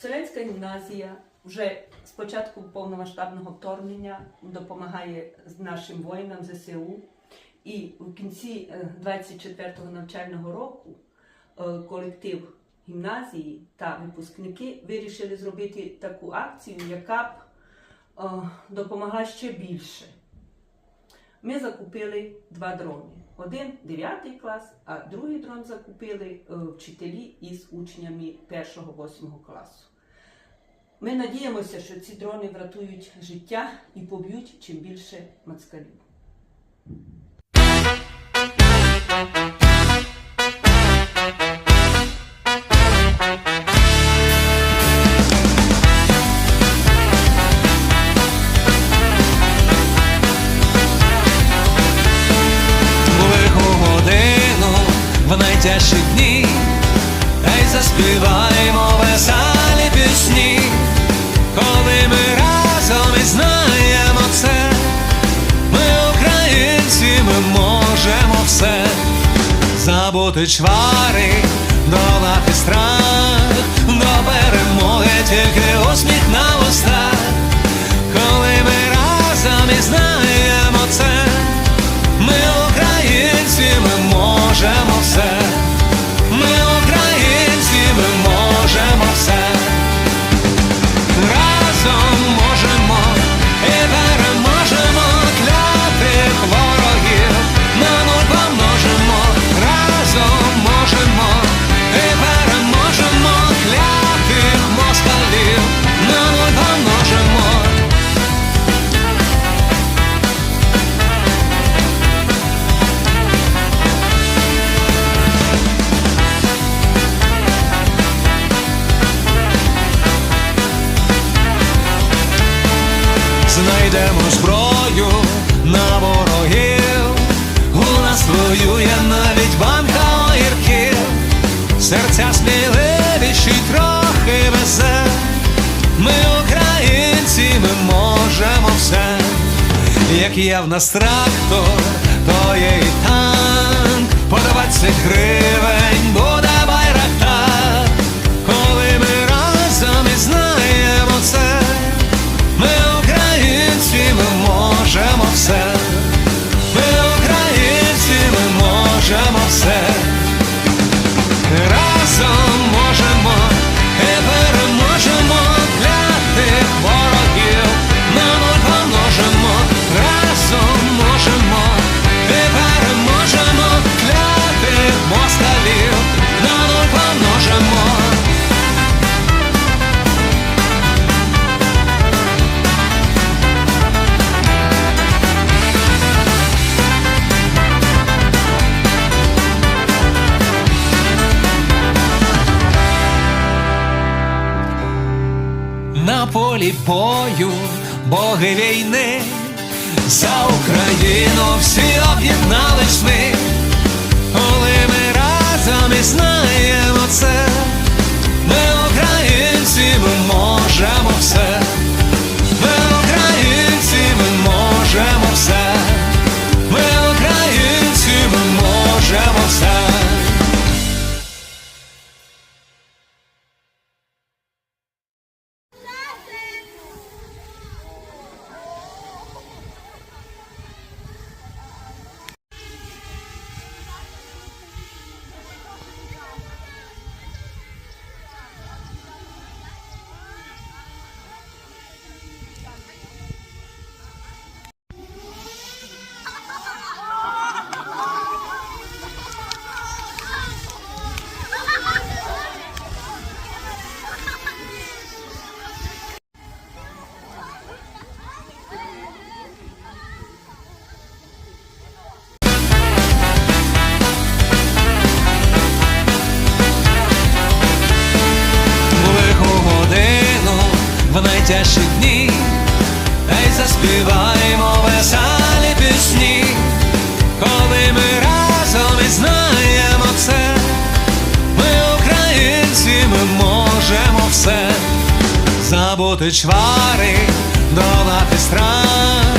Селянська гімназія вже з початку повномасштабного вторгнення допомагає нашим воїнам ЗСУ. І в кінці е, 24-го навчального року е, колектив гімназії та випускники вирішили зробити таку акцію, яка б е, допомогла ще більше. Ми закупили два дрони. Один 9 клас, а другий дрон закупили е, вчителі із учнями 1-8 класу. Ми надіємося, що ці дрони врятують життя і поб'ють чим більше мацкалів. в найтяжчі і знаємо це, ми українці, ми можемо все. Забути чвари, знайдемо зброю на ворогів. У нас воює навіть банка огірків, серця сміливіші трохи везе. Ми українці, ми можемо все. Як є в нас трактор, то є і танк, по 20 полі бою, боги війни, за Україну всі об'єднались ми, в днів, та й заспіваємо веселі пісні, коли ми разом і знаємо це, ми українці, ми можемо все. Забути чвари, долати страх,